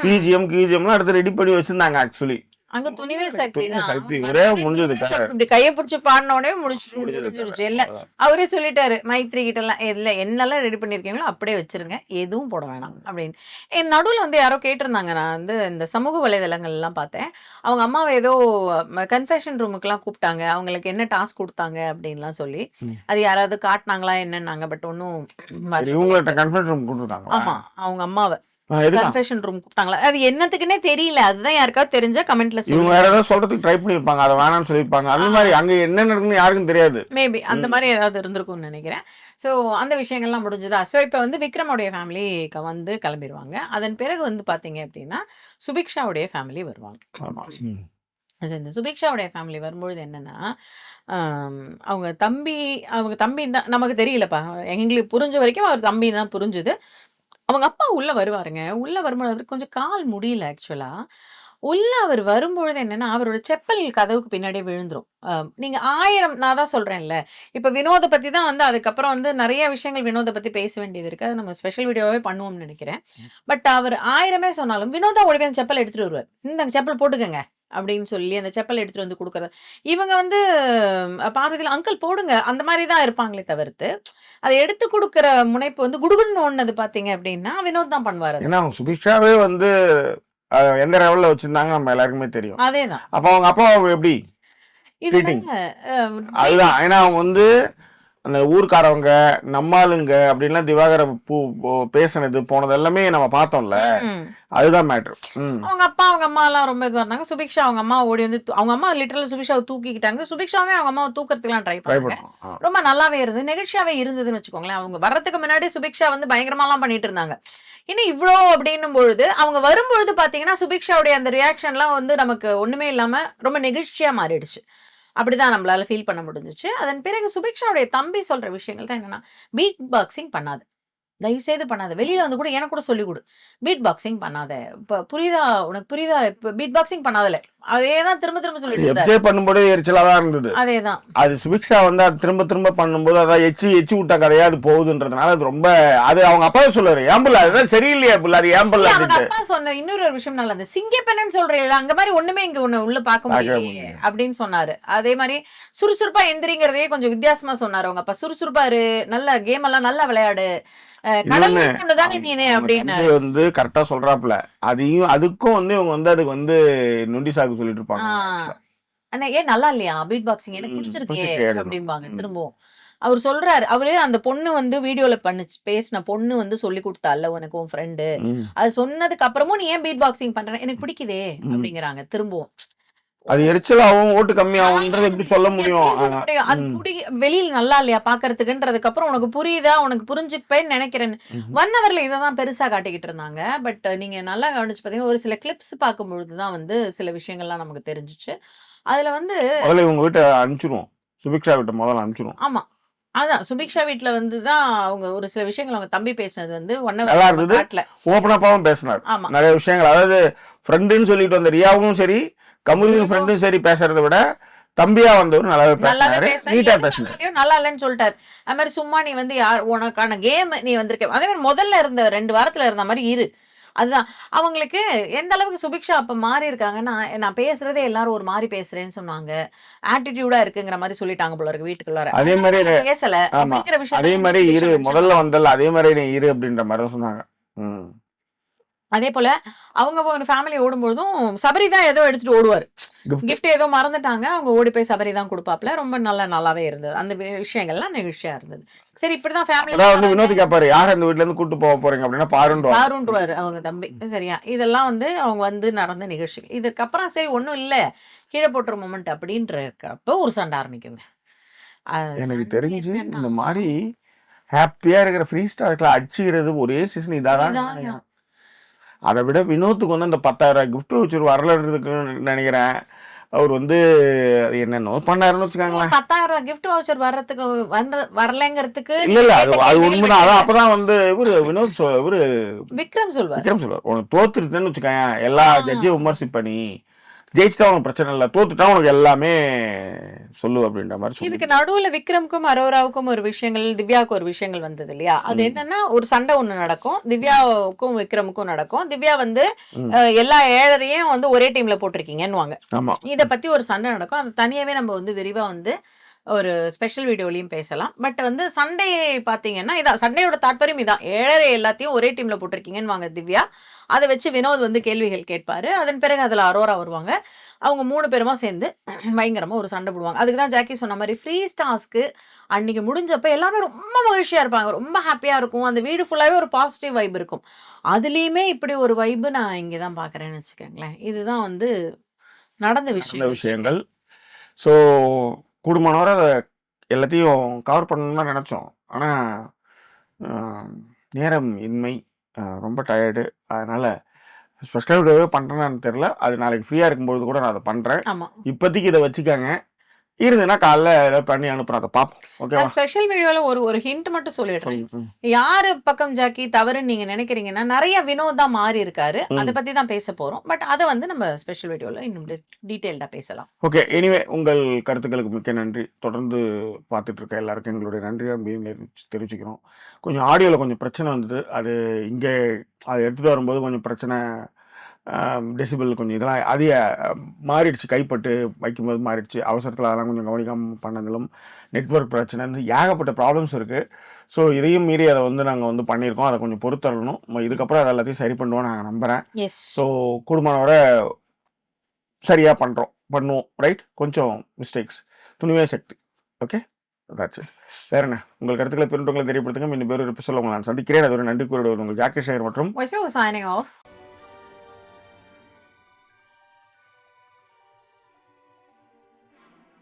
பிஜிஎம் கிஜிஎம்லாம் அடுத்து ரெடி பண்ணி வச்சிருந்தாங்க ஆக்சுவலி அங்க துணிவே சக்தி தான். சக்தி, ஒரே முடிஞ்சது. இப்படி கைய பிடிச்சு பாடினோடனே முடிச்சு முடிஞ்சது. முடிஞ்சிருச்சு. இல்ல அவரே சொல்லிட்டாரு மைத்ரி கிட்ட எல்லாம் இல்ல என்னெல்லாம் ரெடி பண்ணிருக்கீங்களோ அப்படியே வச்சிருங்க. எதுவும் போட வேணாம் அப்படின்னு. என் நடுவுல வந்து யாரோ கேட்டிருந்தாங்க. நான் வந்து இந்த சமூக வலைதளங்கள் எல்லாம் பார்த்தேன். அவங்க அம்மாவை ஏதோ கன்ஃபெஷன் ரூமுக்குலாம் கூப்பிட்டாங்க. அவங்களுக்கு என்ன டாஸ்க் கொடுத்தாங்க அப்படின்லாம் சொல்லி. அது யாராவது காட்டினாங்களா என்னன்னாங்க பட் ஒன்றும் ஆமா அவங்க அம்மாவை. கன்ஃபெஷன் ரூம் கூப்பிட்டாங்களா? அது என்னத்துக்குன்னே தெரியல. அதுதான் யாருக்காவது தெரிஞ்சா கமெண்ட்ல இவங்க வேற ஏதாவது சொல்றதுக்கு ட்ரை பண்ணிருப்பாங்க அதை வேணாம்னு சொல்லியிருப்பாங்க. அந்த மாதிரி அங்க என்ன நடக்குன்னு யாருக்கும் தெரியாது. மேபி அந்த மாதிரி ஏதாவது இருந்திருக்கும்னு நினைக்கிறேன். ஸோ அந்த விஷயங்கள்லாம் முடிஞ்சுதா? ஸோ இப்போ வந்து விக்ரமுடைய ஃபேமிலி வந்து கிளம்பிடுவாங்க அதன் பிறகு வந்து பார்த்தீங்க அப்படின்னா சுபிக்ஷாவுடைய ஃபேமிலி வருவாங்க. இந்த சுபிக்ஷாவுடைய ஃபேமிலி வரும்பொழுது என்னன்னா அவங்க தம்பி அவங்க தம்பி தான் நமக்கு தெரியலப்பா. எங்களுக்கு புரிஞ்ச வரைக்கும் அவர் தம்பி தான் புரிஞ்சுது. அவங்க அப்பா உள்ள வருவாருங்க. உள்ள வரும்போது அவருக்கு கொஞ்சம் கால் முடியல ஆக்சுவலா உள்ள அவர் வரும்பொழுது என்னன்னா அவரோட செப்பல் கதவுக்கு பின்னாடியே விழுந்துரும். அஹ் நீங்க ஆயிரம் நான் தான் சொல்றேன்ல. இப்ப வினோத பத்தி தான் வந்து அதுக்கப்புறம் வந்து நிறைய விஷயங்கள் வினோத பத்தி பேச வேண்டியது இருக்கு. அது நம்ம ஸ்பெஷல் வீடியோவே பண்ணுவோம்னு நினைக்கிறேன். பட் அவர் ஆயிரமே சொன்னாலும் வினோதா ஓடி அந்த செப்பல் எடுத்துட்டு வருவார். இந்த செப்பல் போட்டுக்கங்க. அப்படின்னு சொல்லி அந்த செப்பல் எடுத்துட்டு வந்து கொடுக்குறது. இவங்க வந்து பார்வதியில் அங்கிள் போடுங்க. அந்த மாதிரி தான் இருப்பாங்களே தவிர்த்து அதை எடுத்து கொடுக்குற முனைப்பு வந்து குடுகுன்னு ஒன்னது பாத்தீங்க அப்படின்னா வினோத் தான் பண்ணுவாரு ஏன்னா அவங்க சுபிக்ஷாவே வந்து எந்த லெவல்ல வச்சிருந்தாங்க நம்ம எல்லாருக்குமே தெரியும். அதேதான் அப்ப அவங்க அப்பா எப்படி? Treating. அஹ், அதுதான். ஏன்னா அவங்க வந்து அந்த ஊர்க்காரவங்க நம்மாளுங்க அப்படின்லாம் திவாகர பூ பேசுனது போனது எல்லாமே நம்ம பார்த்தோம்ல. அதுதான் மேட்ரு அவங்க அப்பா அவங்க அம்மா எல்லாம் ரொம்ப இதுவா இருந்தாங்க. சுபிக்ஷா அவங்க அம்மா ஓடி வந்து அவங்க அம்மா லிட்டரல் சுபிக்ஷாவை தூக்கிக்கிட்டாங்க. சுபிக்ஷாவே அவங்க அம்மாவை தூக்கறதுக்குலாம் ட்ரை ஆ. ரொம்ப நல்லாவே இருந்தது. நெகிழ்ச்சியாவே இருந்ததுன்னு வச்சுக்கோங்களேன். அவங்க வர்றதுக்கு முன்னாடி சுபிக்ஷா வந்து பயங்கரமாலாம் பண்ணிட்டு இருந்தாங்க. இன்னும் இவ்வளோ அப்படின்னும் பொழுது அவங்க வரும்பொழுது பாத்தீங்கன்னா சுபிக்ஷாவுடைய அந்த ரியாக்ஷன்லாம் வந்து நமக்கு ஒண்ணுமே இல்லாம ரொம்ப நெகிழ்ச்சியா மாறிடுச்சு. அப்படிதான் நம்மளால ஃபீல் பண்ண முடிஞ்சிச்சு. அதன் பிறகு சுபிக்ஷாவுடைய தம்பி சொல்ற விஷயங்கள் தான் என்னன்னா பீட் பாக்ஸிங் பண்ணாது. தயவு செய்து பண்ணாத. வெளியில வந்து கூட எனக்கு கூட சொல்லி கொடு பீட் பாக்ஸிங் பண்ணாத. இப்ப புரியுதா? உனக்கு புரியுதா? இப்ப பீட் பாக்ஸிங் பண்ணாதல. அதே தான் திரும்ப திரும்ப சொல்லிட்டு பண்ணும்போது எரிச்சலா தான் இருந்தது. அதேதான். அது சுபிக்ஷா வந்து அது திரும்ப திரும்ப பண்ணும்போது அதான் எச்சி எச்சி விட்ட கதையா அது போகுதுன்றதுனால அது ரொம்ப அது அவங்க அப்பாவே சொல்லுவாரு ஏம்புல அதுதான் சரியில்லையா புள்ள அது ஏம்புல அவங்க அப்பா சொன்ன இன்னொரு ஒரு விஷயம் நல்லது சிங்கப்பெண்ணன்னு சொல்றீங்களா அங்க மாதிரி ஒண்ணுமே இங்க ஒண்ணு உள்ள பார்க்க பார்க்க முடியலையே அப்படின்னு சொன்னாரு. அதே மாதிரி சுறுசுறுப்பா எந்திரிங்கிறதே கொஞ்சம் வித்தியாசமா சொன்னாரு அவங்க அப்பா. சுறுசுறுப்பா இரு நல்ல கேம் எல்லாம் நல்லா விளையாடு வந்து கரெக்டா சொல்றாப்புல. அதையும் அதுக்கும் வந்து இவங்க வந்து அதுக்கு வந்து நொண்டி சாக்கு சொல்லிட்டு இருப்பாங்க ஏன் நல்லா இல்லையா? பீட் பாக்ஸிங் எனக்கு பிடிச்சிருக்கே. அப்படிம்பாங்க. திரும்பவும். அவர் சொல்றாரு அவரு அந்த பொண்ணு வந்து வீடியோல பண்ணுச்சு பேசின பொண்ணு வந்து சொல்லி கொடுத்தால உனக்கு உன் ஃப்ரெண்டு. அது சொன்னதுக்கு அப்புறமும் நீ ஏன் பீட் பாக்ஸிங் பண்ற? எனக்கு பிடிக்குதே அப்படிங்கிறாங்க. திரும்பவும். அது எரிச்சலாகவும் ஓட்டு கம்மியாகும்ன்றது எப்படி சொல்ல முடியும்? அது. புடி வெளியில நல்லா இல்லையா பாக்குறதுக்குன்றதுக்கு அப்புறம் உனக்கு புரியுதா? உனக்கு புரிஞ்சுப்பேன்னு நினைக்கிறேன். ஒன் ஹவர்ல இதை தான் பெருசா காட்டிக்கிட்டு இருந்தாங்க. பட் நீங்க நல்லா கவனிச்சு பாத்தீங்கன்னா ஒரு சில கிளிப்ஸ் பார்க்கும் பொழுதுதான் வந்து சில விஷயங்கள்லாம் நமக்கு தெரிஞ்சுச்சு. அதுல வந்து முதல்ல இவங்க வீட்டை அனுப்பிச்சிருவோம். சுபிக்ஷா வீட்டை முதல்ல அனுப்பிச்சிருவோம். ஆமா. அதான் சுபிக்ஷா வீட்ல வந்து தான் அவங்க ஒரு சில விஷயங்கள் அவங்க தம்பி பேசினது வந்து ஒன் நல்லா இருந்தது. காட்டல. ஓப்பனப்பாவும் பேசினார். நிறைய விஷயங்கள். அதாவது ஃப்ரெண்டுன்னு சொல்லிட்டு வந்த ரியாவும் சரி கமுதியும் ஃப்ரெண்டும் சரி பேசுறதை விட தம்பியா வந்தவர் நல்லாவே பேசினாரு. நீட்டா பேசினார். நல்லா இல்லைன்னு சொல்லிட்டாரு. அது மாதிரி சும்மா நீ வந்து யார் உனக்கான கேம் நீ வந்திருக்க. அதே மாதிரி முதல்ல இருந்த ரெண்டு வாரத்துல இருந்த மாதிரி இரு. அதுதான். அவங்களுக்கு எந்த அளவுக்கு சுபிக்ஷா அப்ப மாறி இருக்காங்கன்னா நான் பேசுறதே எல்லாரும் ஒரு மாதிரி பேசுறேன்னு சொன்னாங்க. ஆட்டிடியூடா இருக்குங்கிற மாதிரி சொல்லிட்டாங்க போல இருக்கு வீட்டுக்குள்ளார. அதே மாதிரி பேசல. அப்படிங்கிற விஷயம் அதே மாதிரி இரு. முதல்ல வந்தல அதே மாதிரி நீ இரு அப்படின்ற மாதிரி சொன்னாங்க. ம். அதே போல அவங்க ஒரு ஃபேமிலி ஓடும்பொழுதும் சபரி தான் ஏதோ எடுத்துட்டு ஓடுவார். கிஃப்ட் ஏதோ மறந்துட்டாங்க அவங்க ஓடி போய் சபரி தான் கொடுப்பாப்ல ரொம்ப நல்லா நல்லாவே இருந்தது. அந்த விஷயங்கள்லாம் நிகழ்ச்சியா இருந்தது. சரி இப்படிதான் அதான் வந்து ஃபேமிலி வினோத் கேப்பாரு யார் அந்த வீட்ல இருந்து கூட்டு போக போறீங்க? அப்படின்னா பாருன்னு பாருன்றுவாரு அவங்க தம்பி. சரியா? இதெல்லாம் வந்து அவங்க வந்து நடந்த நிகழ்ச்சிகள். இதுக்கப்புறம் சரி ஒண்ணும் இல்ல. கீழே போட்டுற மொமெண்ட் அப்படின்ற இருக்கிறப்ப ஒரு சண்டை ஆரம்பிக்குங்க. எனக்கு தெரிஞ்சு இந்த மாதிரி ஹாப்பியா இருக்கிற ஃப்ரீ ஸ்டார்ல அடிச்சுக்கிறது ஒரே சீசன் இதாதான். அதை விட வினோத்துக்கு வந்து அந்த பத்தாயிரம் கிஃப்ட் வச்சு வரலன்றதுக்குன்னு நினைக்கிறேன். அவர் வந்து என்னென்னோ பண்ணாருன்னு வச்சுக்காங்களேன். பத்தாயிரம் ரூபாய் கிஃப்ட் வவுச்சர் வர்றதுக்கு வந்த வரலங்கிறதுக்கு இல்ல இல்ல அது அது உண்மைதான். அதான் அப்பதான் வந்து இவரு வினோத் இவரு விக்ரம் சொல்வார். விக்ரம் சொல்லுவார் உனக்கு தோத்துருத்தேன்னு வச்சுக்கேன் எல்லா. ஜட்ஜையும் விமர்சி பண்ணி ஜெயிச்சுட்டா உனக்கு பிரச்சனை இல்லை. தோத்துட்டா உனக்கு எல்லாமே சொல்லு அப்படின்ற மாதிரி இதுக்கு நடுவுல விக்ரம்க்கும் அரோராவுக்கும் ஒரு விஷயங்கள் திவ்யாவுக்கும் ஒரு விஷயங்கள் வந்தது இல்லையா? அது என்னன்னா ஒரு சண்டை ஒண்ணு நடக்கும். திவ்யாவுக்கும் விக்ரமுக்கும் நடக்கும். திவ்யா வந்து எல்லா ஏழரையும் வந்து ஒரே டீம்ல போட்டிருக்கீங்கன்னுவாங்க. ஆமா. இத பத்தி ஒரு சண்டை நடக்கும். அது தனியாவே நம்ம வந்து விரிவா வந்து ஒரு ஸ்பெஷல் வீடியோலையும் பேசலாம். பட் வந்து சண்டே பாத்தீங்கன்னா இதான் சண்டையோட தாற்பயம் இதான் ஏழரை எல்லாத்தையும் ஒரே டீம்ல போட்டிருக்கீங்கன்னு வாங்க திவ்யா. அதை வச்சு வினோத் வந்து கேள்விகள் கேட்பாரு. அதன் பிறகு அதுல அரோரா வருவாங்க. அவங்க மூணு பேருமா சேர்ந்து பயங்கரமா ஒரு சண்டை போடுவாங்க. அதுக்கு தான் ஜாக்கி சொன்ன மாதிரி ஃப்ரீ ஸ்டாஸ்க்கு அன்னைக்கு முடிஞ்சப்ப எல்லாமே ரொம்ப மகிழ்ச்சியா இருப்பாங்க. ரொம்ப ஹாப்பியா இருக்கும். அந்த வீடு ஃபுல்லாவே ஒரு பாசிட்டிவ் வைப் இருக்கும். அதுலயுமே இப்படி ஒரு வைப்பு நான் இங்கே தான் பாக்குறேன்னு வச்சுக்கோங்களேன். இதுதான் வந்து நடந்த விஷயம் விஷயங்கள். ஸோ கூடுமானவரை அதை எல்லாத்தையும் கவர் பண்ணணும்னு தான் நினச்சோம். ஆனால் நேரம் இன்மை ரொம்ப டயர்டு அதனால் ஸ்பெஷல் வீடியோவே பண்ணுறேன்னு தெரில அது நாளைக்கு ஃப்ரீயாக இருக்கும்போது கூட நான் அதை பண்ணுறேன் இப்போதைக்கு இதை வச்சுக்கோங்க. இருந்ததுன்னா காலைல ஏதாவது பண்ணி பார்ப்போம் ஓகேவா? நான் ஸ்பெஷல் வீடியோல ஒரு ஒரு ஹிண்ட் மட்டும் சொல்லிடுறேன். யாரு பக்கம் ஜாக்கி தவறுன்னு நீங்க நினைக்கிறீங்கன்னா நிறைய வினோத் தான் மாறி இருக்காரு. அதை பத்தி தான் பேச போறோம். பட் அதை வந்து நம்ம ஸ்பெஷல் வீடியோல இன்னும் டீடைல்டா பேசலாம். ஓகே எனிவே உங்கள் கருத்துக்களுக்கு மிக்க நன்றி. தொடர்ந்து பார்த்துட்டு இருக்க எல்லாருக்கும் எங்களுடைய நன்றியை அன்பையும் தெரிவிச்சு- தெரிவிச்சுக்கிறோம். கொஞ்சம் ஆடியோவில் கொஞ்சம் பிரச்சனை வந்தது. அது இங்கே அதை எடுத்துகிட்டு வரும்போது கொஞ்சம் பிரச்சனை டெசிபிள் கொஞ்சம் இதெல்லாம் அதிக மாறிடுச்சு. கைப்பட்டு வைக்கும்போது மாறிடுச்சு. அவசரத்தில் அதெல்லாம் கொஞ்சம் கவனிக்காமல் பண்ணதிலும் நெட்வொர்க் பிரச்சனை ஏகப்பட்ட ப்ராப்ளம்ஸ் இருக்குது ஸோ இதையும் மீறி அதை வந்து நாங்கள் வந்து பண்ணியிருக்கோம். அதை கொஞ்சம் பொறுத்தரணும். இதுக்கப்புறம் அதை எல்லாத்தையும் சரி பண்ணுவோம் நாங்கள் நம்புகிறேன் எஸ் ஸோ கூடுமானவரை சரியாக பண்ணுறோம் பண்ணுவோம். ரைட் கொஞ்சம் மிஸ்டேக்ஸ் துணிவே சக்தி. Okay that's it. வேற என்ன? உங்கள் கருத்துக்களை பின்னோட்டங்களை தெரியப்படுத்துங்க. இன்னும் பேர் ஒரு உங்களை நான் சந்திக்கிறேன். அது ஒரு நன்றி கூறிடுவது உங்கள் ஜாக்கி சேகர் மற்றும்